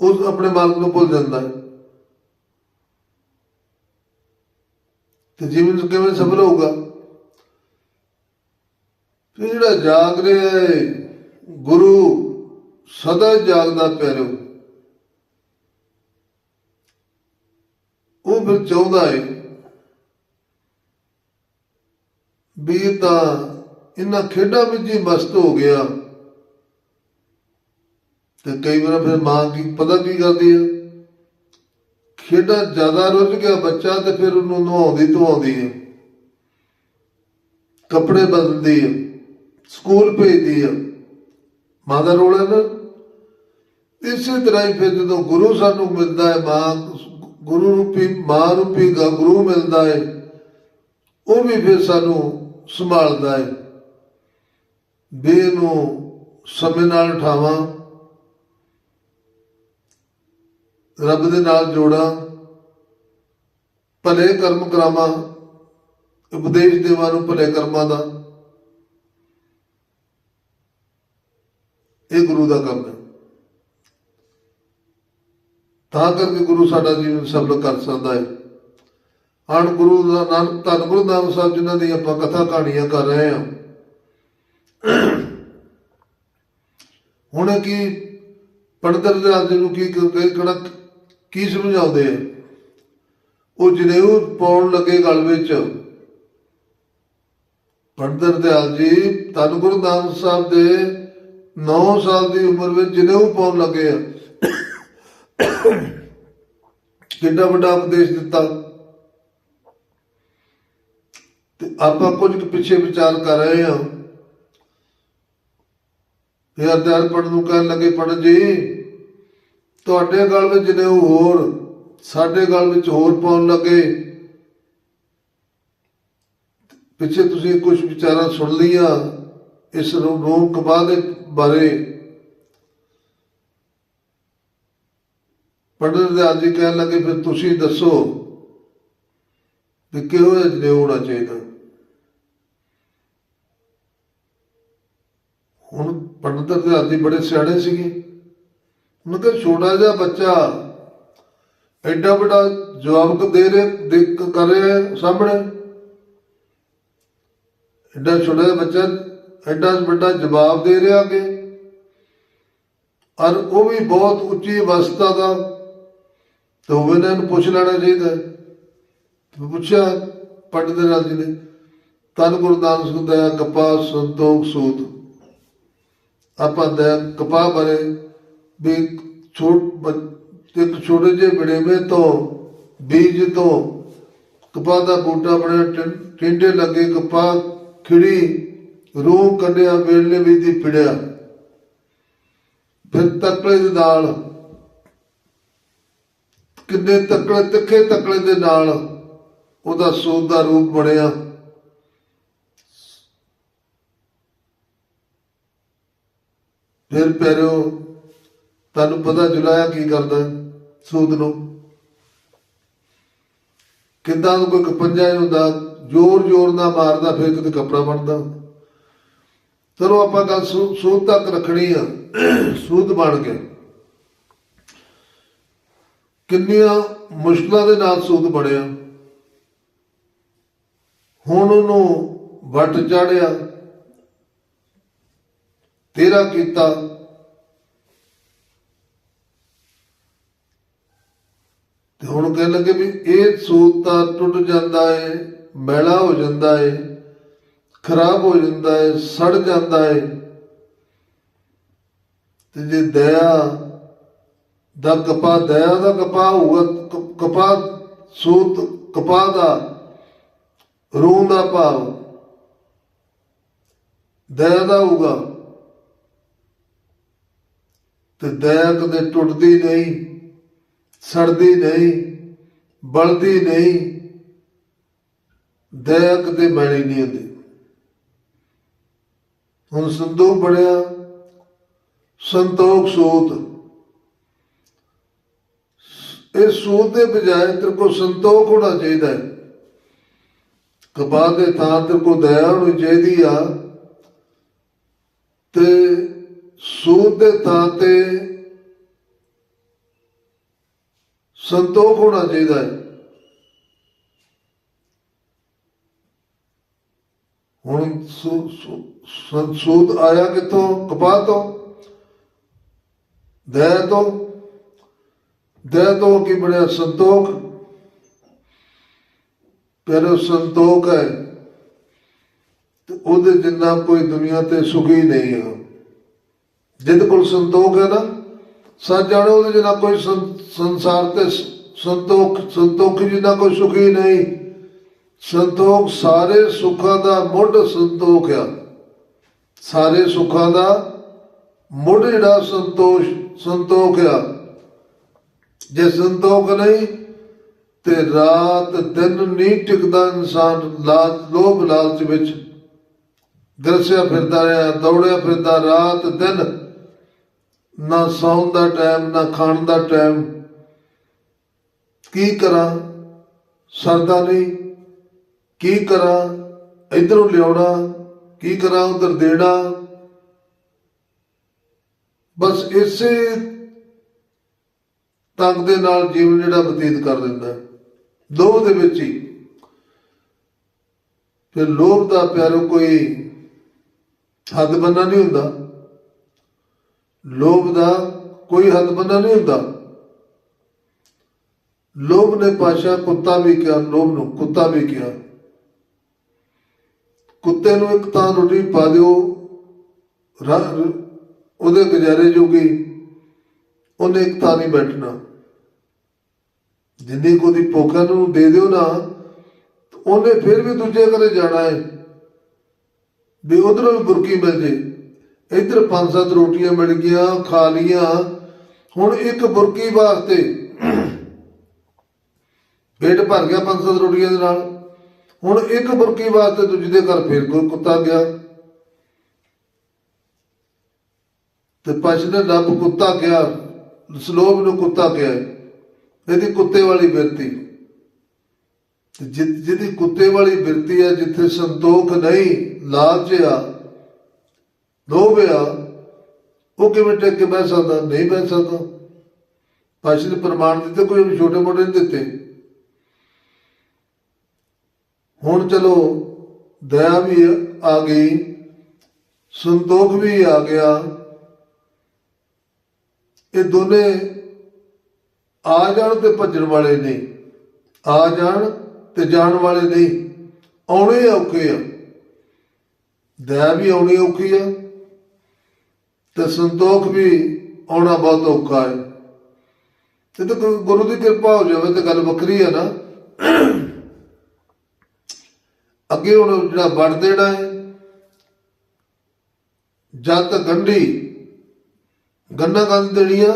ਉਸ ਆਪਣੇ ਮਾਲਕ ਨੂੰ ਭੁੱਲ ਜਾਂਦਾ ਹੈ। ਤੇ ਜੀਵਨ ਕਿਵੇਂ ਸਫਲ ਹੋਊਗਾ ਤੇ ਜਿਹੜਾ ਜਾਗ ਰਿਹਾ ਹੈ ਗੁਰੂ ਸਦਾ ਜਾਗਦਾ ਪਿਆਰੋ, ਉਹ ਫਿਰ ਚਾਹੁੰਦਾ ਹੈ ਵੀ ਤਾਂ ਇਹਨਾਂ ਖੇਡਾਂ ਵਿੱਚ ਹੀ ਮਸਤ ਹੋ ਗਿਆ। ਤੇ ਕਈ ਵਾਰ ਫਿਰ ਮਾਂ ਕੀ ਪਤਾ ਕੀ ਕਰਦੀ ਹੈ ਖੇਡਾਂ ਜ਼ਿਆਦਾ ਰੁੱਝ ਗਿਆ ਬੱਚਾ ਤੇ ਫਿਰ ਉਹਨੂੰ ਨਹਾਉਂਦੀ ਧਵਾਉਂਦੀ ਹੈ ਕੱਪੜੇ ਬਦਲਦੀ ਹੈ ਸਕੂਲ ਭੇਜਦੀ ਹੈ ਮਾਂ ਦਾ ਰੋਲ ਹੈ ਨਾ। ਇਸੇ ਤਰ੍ਹਾਂ ਹੀ ਫਿਰ ਜਦੋਂ ਗੁਰੂ ਸਾਨੂੰ ਮਿਲਦਾ ਹੈ, ਮਾਂ, ਗੁਰੂ ਰੂਪੀ, ਮਾਂ ਰੂਪੀ ਗੁਰੂ ਮਿਲਦਾ ਹੈ, ਉਹ ਵੀ ਫਿਰ ਸਾਨੂੰ ਸੰਭਾਲਦਾ ਹੈ। ਵੀ ਇਹਨੂੰ ਸਮੇਂ ਨਾਲ ਉਠਾਵਾਂ। ਰੱਬ ਦੇ ਨਾਲ ਜੋੜਾਂ, ਭਲੇ ਕਰਮ ਕਰਾਵਾਂ, ਉਪਦੇਸ਼ ਦੇਵਾਂ ਨੂੰ ਭਲੇ ਕਰਮਾਂ ਦਾ। ਇਹ ਗੁਰੂ ਦਾ ਕੰਮ ਹੈ। ਤਾਂ ਕਰਕੇ ਗੁਰੂ ਸਾਡਾ ਜੀਵਨ ਸਫਲ ਕਰ ਸਕਦਾ ਹੈ। ਹਣ ਗੁਰੂ ਦਾ ਨਾਨਕ, ਧੰਨ ਗੁਰੂ ਨਾਮ ਸਾਹਿਬ ਜਿਨ੍ਹਾਂ ਦੀ ਆਪਾਂ ਕਥਾ ਕਹਾਣੀਆਂ ਕਰ ਰਹੇ ਹਾਂ। ਹੁਣ ਕੀ, ਪੰਡਤ ਰਾਜ ਨੂੰ ਕੀ ਕਿਹੜਾ ਕੀ ਸਮਝਾਉਂਦੇ? ਆ ਉਹ ਜਨੇਊ ਪਾਉਣ ਲੱਗੇ ਗਲ ਵਿੱਚ। ਪੰਡਤ ਦਿਆਲ ਜੀ, ਧੰਨ ਗੁਰੂ ਨਾਨਕ ਸਾਹਿਬ ਦੇ 9 ਸਾਲ ਦੀ ਉਮਰ ਵਿੱਚ ਜਨੇਊ ਪਾਉਣ ਲੱਗੇ ਆ। ਕਿੰਨਾ ਵੱਡਾ ਉਪਦੇਸ਼ ਦਿੱਤਾ। ਤੇ ਆਪਾਂ ਕੁਝ ਪਿੱਛੇ ਵਿਚਾਰ ਕਰ ਰਹੇ ਹਾਂ। ਇਹ ਅਧਿਆਨ ਨੂੰ ਕਹਿਣ ਲੱਗੇ ਪੜਨ ਜੀ ਤੁਹਾਡੇ ਗਲ ਵਿੱਚ ਜਨੇਊ ਹੋਰ, ਸਾਡੇ ਗਲ ਵਿੱਚ ਹੋਰ ਪਾਉਣ ਲੱਗੇ। ਪਿੱਛੇ ਤੁਸੀਂ ਕੁਝ ਵਿਚਾਰਾਂ ਸੁਣ ਲਈਆਂ, ਇਸ ਨੂੰ ਰੋਮ ਕਬਾ ਦੇ ਬਾਰੇ। ਪੰਡਤ ਦੇ ਆਜੀ ਕਹਿਣ ਲੱਗੇ, ਫਿਰ ਤੁਸੀਂ ਦੱਸੋ ਵੀ ਕਿਹੋ ਜਿਹਾ ਜਨੇਊ ਹੋਣਾ ਚਾਹੀਦਾ? ਹੁਣ ਪੰਡਤ ਦੇ ਆਜੀ ਬੜੇ ਸਿਆਣੇ ਸੀਗੇ। ਉਹਨਾਂ ਛੋਟਾ ਜਿਹਾ ਬੱਚਾ ਐਡਾ ਵੱਡਾ ਜਵਾਬ ਦੇ ਰਿਹਾ ਦੇਖ ਕਰ ਰਿਹਾ ਸਾਹਮਣੇ। ਐਡਾ ਛੋਟਾ ਜਿਹਾ ਬੱਚਾ ਐਡਾ ਵੱਡਾ ਜਵਾਬ ਦੇ ਰਿਹਾ ਕਿ ਔਰ ਉਹ ਵੀ ਬਹੁਤ ਉੱਚੀ ਅਵਸਥਾ ਦਾ ਤਾਂ ਉਹ ਇਹਨਾਂ ਨੂੰ ਪੁੱਛ ਲੈਣਾ ਚਾਹੀਦਾ। ਹੈ ਪੁੱਛਿਆ ਪੰਡਿਤ ਰਾਜ ਜੀ ਨੇ, ਤਨ ਗੁਰਦਾਨ ਸੁਦਾ ਕਪਾਹ ਸੰਤੋਖ ਸੂਤ। ਆਪਾਂ ਦਾ ਕਪਾਹ ਬਾਰੇ ਵੀ ਛੋਟ ਇੱਕ ਛੋਟੇ ਜਿਹੇ ਬੜੇਵੇਂ ਤੋਂ, ਬੀਜ ਤੋਂ ਕਪਾਹ ਦਾ ਬੂਟਾ ਬਣਿਆ ਟਿੰਡੇ ਲੱਗੇ ਕਪਾਹ, ਖਿੜੀ, ਰੂਹ ਕੰਡਿਆ ਵੇਲੇ ਵੀ ਦੀ ਪਿੜਿਆ ਫਿਰ ਤਕਲੇ ਦੇ ਨਾਲ, ਕਿੰਨੇ ਤਕੜੇ ਤਿੱਖੇ ਤਕੜੇ ਦੇ ਨਾਲ ਉਹਦਾ ਸੋਧ ਦਾ ਰੂਪ ਬਣਿਆ। ਫਿਰ ਪਿਆਰਿਓ ਤੁਹਾਨੂੰ ਪਤਾ ਜੁਲਾਇਆ ਕੀ ਕਰਦਾ ਸੂਦ ਨੂੰ। ਕਿੱਦਾਂ ਨੂੰ ਕੋਈ ਪੰਜਾ ਹੀ ਹੁੰਦਾ, ਜ਼ੋਰ ਜ਼ੋਰ ਨਾਲ ਮਾਰਦਾ, ਫਿਰ ਕਿਤੇ ਕਪੜਾ ਬਣਦਾ। ਚਲੋ ਆਪਾਂ ਗੱਲ ਸੂਦ ਤੱਕ ਰੱਖਣੀ ਆ। ਸੂਦ ਬਣ ਗਿਆ। ਕਿੰਨੀਆਂ ਮੁਸ਼ਕਲਾਂ ਦੇ ਨਾਲ ਸੂਦ ਬਣਿਆ। ਹੁਣ ਉਹਨੂੰ ਵੱਟ ਚਾੜਿਆ। ਤੇਰਾ ਕੀਤਾ। ਤੇ ਹੁਣ ਕਹਿਣ ਲੱਗੇ ਵੀ ਇਹ ਸੂਤ ਤਾਂ ਟੁੱਟ ਜਾਂਦਾ ਏ, ਮੈਲਾ ਹੋ ਜਾਂਦਾ ਏ, ਖਰਾਬ ਹੋ ਜਾਂਦਾ ਏ, ਸੜ ਜਾਂਦਾ ਏ। ਤੇ ਜੇ ਦਇਆ ਦਾ ਕਪਾ ਦਇਆ ਦਾ ਕਪਾ ਹੋਊਗਾ, ਕ- ਕਪਾ ਸੂਤ ਕਪਾ ਦਾ ਰੂਹ ਦਾ ਭਾਵ, ਦਇਆ ਦਾ ਹੋਊਗਾ। ਤੇ ਦਇਆ ਕਦੇ ਟੁੱਟਦੀ ਨਹੀਂ। ਸੜਦੀ ਨਹੀਂ, ਬਲਦੀ ਨਹੀਂ ਦਇਆ ਕਦੇ ਮੈਲੀ ਨਹੀਂ ਹੁੰਦੀ। ਹੁਣ ਸੰਤੋਖ ਬੜਿਆ ਸੰਤੋਖ ਸੂਤ। ਇਸ ਸੂਤ ਦੇ ਬਜਾਏ ਤੇਰੇ ਕੋ ਸੰਤੋਖ ਹੋਣਾ ਚਾਹੀਦਾ ਹੈ। ਕਪਾਹ ਦੇ ਥਾਂ ਤੇਰੇ ਕੋ ਦਇਆ ਹੋਣੀ ਚਾਹੀਦੀ ਆ। ਤੇ ਸੂਤ ਦੇ ਥਾਂ ਤੇ ਸੰਤੋਖ ਹੋਣਾ ਚਾਹੀਦਾ ਹੈ। ਹੁਣ ਸੁ- ਆਇਆ ਕਿਥੋਂ? ਕਪਾਹ ਤੋਂ। ਦਇਆ ਤੋਂ। ਦਇਆ ਤੋਂ ਕੀ ਬਣਿਆ? ਸੰਤੋਖ। ਪਰ ਸੰਤੋਖ ਹੈ। ਤੇ ਉਹਦੇ ਜਿੰਨਾ ਕੋਈ ਦੁਨੀਆ ਤੇ ਸੁਖੀ ਨਹੀਂ ਹੈ ਜਿਹਦੇ ਕੋਲ ਸੰਤੋਖ ਹੈ ਨਾ ਸੱਜਣ ਉਹਦੇ ਜਿੰਨਾ ਕੋਈ ਸੰਸਾਰ ਤੇ ਸੰਤੋਖ ਸੰਤੋਖ ਜਿੰਨਾ ਕੋਈ ਸੁਖੀ ਨਹੀਂ। ਸੰਤੋਖ ਸਾਰੇ ਸੁੱਖਾਂ ਦਾ ਮੁੱਢ ਸੰਤੋਖ ਆ। ਸਾਰੇ ਸੁੱਖਾਂ ਦਾ ਮੁੱਢ ਜਿਹੜਾ ਸੰਤੋਸ਼, ਸੰਤੋਖ ਆ। ਜੇ ਸੰਤੋਖ ਨਹੀਂ, ਤੇ ਰਾਤ ਦਿਨ ਨਹੀਂ ਟਿਕਦਾ ਇਨਸਾਨ ਲਾਲ, ਲੋਭ ਲਾਲਚ ਵਿੱਚ। ਗਰਸਿਆ ਫਿਰਦਾ ਰਿਹਾ, ਦੌੜਿਆ ਫਿਰਦਾ, ਰਾਤ ਦਿਨ ਨਾ ਸੌਣ ਦਾ ਟਾਈਮ, ਨਾ ਖਾਣ ਦਾ ਟਾਈਮ। ਕੀ ਕਰਾਂ? ਸਰਦਾ ਨਹੀਂ। ਕੀ ਕਰਾਂ? ਇਧਰੋਂ ਲਿਆਉਣਾ। ਕੀ ਕਰਾਂ? ਉਧਰ ਦੇਣਾ। ਬਸ ਇਸੇ ਤੰਗ ਦੇ ਨਾਲ ਜੀਵਨ ਜਿਹੜਾ ਬਤੀਤ ਕਰ ਦਿੰਦਾ। ਹੈ। ਲੋਭ ਦੇ ਵਿੱਚ ਹੀ। ਫਿਰ ਲੋਭ ਦਾ ਪਿਆਰੋ ਕੋਈ ਹੱਦ ਬੰਨਾ ਨਹੀਂ ਹੁੰਦਾ। ਲੋਭ ਦਾ ਕੋਈ ਹੱਦ ਬੰਨਾ ਨਹੀਂ ਹੁੰਦਾ। ਲੋਭ ਨੇ ਪਾਸ਼ਾ ਕੁੱਤਾ ਵੀ ਕਿਹਾ, ਲੋਭ ਨੂੰ ਕੁੱਤਾ ਵੀ ਕਿਹਾ। ਕੁੱਤੇ ਨੂੰ ਇੱਕ ਤਾਂ ਰੋਟੀ ਪਾ ਦਿਓ ਉਹਦੇ ਗੁਜ਼ਾਰੇ ਜੋਗੀ ਉਹਨੇ ਇੱਕ ਤਾਂ ਨਹੀਂ ਬੈਠਣਾ। ਜਿੰਨੀ ਕੋ ਦੀ ਭੁੱਖ ਹੈ ਦੇ ਦਿਓ ਨਾ ਤੇ ਉਹਨੇ ਫਿਰ ਵੀ ਦੂਜੇ ਘਰੇ ਜਾਣਾ ਹੈ। ਵੀ ਉਧਰੋਂ ਵੀ ਬੁਰਕੀ ਮਿਲ ਜੇ। ਇੱਧਰ ਪੰਜ ਸੱਤ ਰੋਟੀਆਂ ਮਿਲ ਗਈਆਂ, ਖਾ ਲੀਆਂ ਹੁਣ ਇੱਕ ਬੁਰਕੀ ਵਾਸਤੇ ਪੇਟ ਭਰ ਗਿਆ ਪੰਜ ਸੱਤ ਰੋਟੀਆਂ ਦੇ ਨਾਲ। ਹੁਣ ਇੱਕ ਬੁਰਕੀ ਵਾਸਤੇ ਦੂਜੇ ਦੇ ਘਰ ਫਿਰ ਕੋਈ ਕੁੱਤਾ ਗਿਆ। ਤੇ ਪਛ ਨੇ ਰੱਬ ਕੁੱਤਾ ਕਿਹਾ ਸਲੋਭ ਨੂੰ ਕੁੱਤਾ ਕਿਹਾ, ਇਹਦੀ ਕੁੱਤੇ ਵਾਲੀ ਬਿਰਤੀ। ਜਿ- ਜਿਹਦੀ ਕੁੱਤੇ ਵਾਲੀ ਬਿਰਤੀ ਹੈ, ਜਿੱਥੇ ਸੰਤੋਖ ਨਹੀਂ, ਲਾਲਚ ਆ ਲੋਭ ਆ ਉਹ ਕਿਵੇਂ ਟਿਕ ਕੇ ਬਹਿ ਸਕਦਾ, ਨਹੀਂ ਬਹਿ ਸਕਦਾ? ਪਾਸ਼ਾ ਨੇ ਪ੍ਰਮਾਣ ਦਿੱਤੇ, ਕੋਈ ਛੋਟੇ ਮੋਟੇ ਨਹੀਂ ਦਿੱਤੇ। ਹੁਣ ਚਲੋ, ਦਇਆ ਵੀ ਆ ਗਈ, ਸੰਤੋਖ ਵੀ ਆ ਗਿਆ। ਇਹ ਦੋਨੇ ਆ ਜਾਣ ਤੇ ਭੱਜਣ ਵਾਲੇ ਨਹੀਂ, ਆ ਜਾਣ ਤੇ ਜਾਣ ਵਾਲੇ ਨਹੀਂ, ਆਉਣੇ ਔਖੇ ਆ। ਦਇਆ ਵੀ ਆਉਣੀ ਔਖੀ ਆ ਤੇ ਸੰਤੋਖ ਵੀ ਆਉਣਾ ਬਹੁਤ ਔਖਾ ਹੈ। ਤੇ ਤਾਂ ਗੁਰੂ ਦੀ ਕਿਰਪਾ ਹੋ ਜਾਵੇ ਤੇ ਗੱਲ ਵੱਖਰੀ ਹੈ ਨਾ। ਅੱਗੇ ਹੁਣ ਜਿਹੜਾ ਵੜ ਦੇਣਾ ਹੈ ਜਦ ਤੱਕ ਗੰਢੀ ਗੰਨਾ ਗੰਨ ਦੇਣੀਆਂ,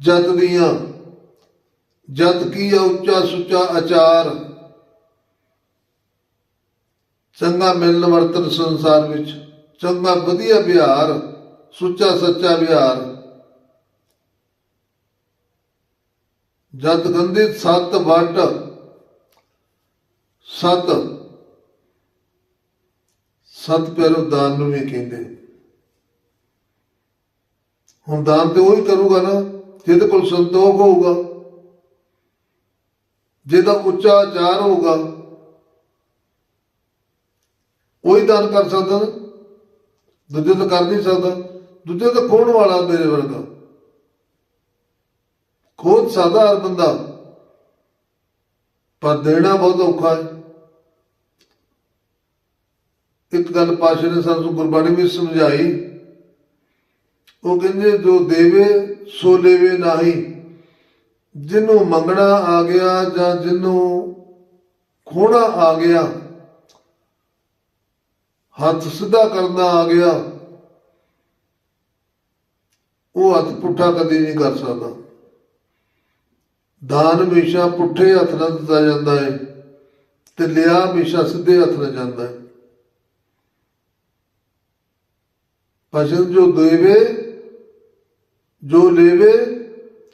ਜਤ ਦੀਆਂ, ਜਤ ਕੀ ਆ ਉੱਚਾ ਸੁੱਚਾ ਆਚਾਰ। ਚੰਗਾ ਮਿਲਨ ਵਰਤਨ ਸੰਸਾਰ ਵਿੱਚ। ਚੰਗਾ ਵਧੀਆ ਵਿਹਾਰ, ਸੁੱਚਾ ਸੱਚਾ ਵਿਹਾਰ। ਜਤ ਗੰਧਿਤ ਸਤ ਵਟ, ਸਤ ਸਤ ਪਿਆਰੋ ਦਾਨ ਨੂੰ ਵੀ ਕਹਿੰਦੇ। ਹੁਣ ਦਾਨ ਤੇ ਉਹੀ ਕਰੂਗਾ ਨਾ, ਜਿਹਦੇ ਕੋਲ ਸੰਤੋਖ ਹੋਊਗਾ, ਜਿਹਦਾ ਉੱਚਾ ਆਚਾਰ ਹੋਊਗਾ, ਉਹੀ ਦਾਨ ਕਰ ਸਕਦਾ ਨਾ। ਦੂਜੇ ਤਾਂ ਕਰ ਨਹੀਂ ਸਕਦਾ। ਦੂਜੇ ਤਾਂ ਖੋਣ ਵਾਲਾ ਮੇਰੇ ਵਰਗਾ। ਖੋਦ ਸਾਦਾ ਹਰ ਬੰਦਾ। ਪਰ ਦੇਣਾ ਬਹੁਤ ਔਖਾ ਹੈ। ਇੱਕ ਗੱਲ ਪਾਸ਼ਾ ਨੇ ਸਾਨੂੰ ਗੁਰਬਾਣੀ ਵਿੱਚ ਸਮਝਾਈ। ਉਹ ਕਹਿੰਦੇ, ਜੋ ਦੇਵੇ, ਸੋ ਲੈਵੇ ਨਹੀਂ। ਜਿਹਨੂੰ ਮੰਗਣਾ ਆ ਗਿਆ ਜਾਂ ਜਿਹਨੂੰ ਖੋਣਾ ਆ ਗਿਆ ਹੱਥ ਸਿੱਧਾ ਕਰਨਾ ਆ ਗਿਆ। ਉਹ ਹੱਥ ਪੁੱਠਾ ਕਦੇ ਨਹੀਂ ਕਰ ਸਕਦਾ। ਦਾਨ ਹਮੇਸ਼ਾ ਪੁੱਠੇ ਹੱਥ ਨਾਲ ਦਿੱਤਾ ਜਾਂਦਾ ਹੈ ਤੇ ਲਿਆ ਹਮੇਸ਼ਾ ਸਿੱਧੇ ਹੱਥ ਨਾਲ ਜਾਂਦਾ ਹੈ। ਭਜਨ ਜੋ ਦੇਵੇ, ਜੋ ਲੇਵੇ,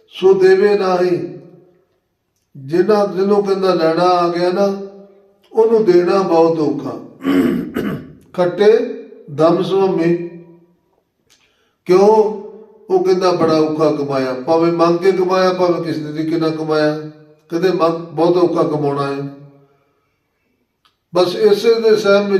ਸੋ ਦੇਵੇ ਨਹੀਂ। ਜਿਨ੍ਹਾਂ ਜਿਹਨੂੰ ਕਹਿੰਦਾ ਲੈਣਾ ਆ ਗਿਆ ਨਾ, ਉਹਨੂੰ ਦੇਣਾ ਬਹੁਤ ਔਖਾ। ਕੱਟੇ, ਦਮ ਸੁਮੀ ਕਿਉਂ? ਉਹ ਕਹਿੰਦਾ, ਬੜਾ ਔਖਾ ਕਮਾਇਆ। ਭਾਵੇਂ ਮੰਗ ਕੇ ਕਮਾਇਆ, ਭਾਵੇਂ ਕਿਸੇ ਤਰੀਕੇ ਨਾਲ ਕਮਾਇਆ। ਕਹਿੰਦੇ, ਮੰਗ ਬਹੁਤ ਔਖਾ ਕਮਾਉਣਾ ਹੈ। ਬਸ ਇਸੇ ਦੇ ਸਹਿਮ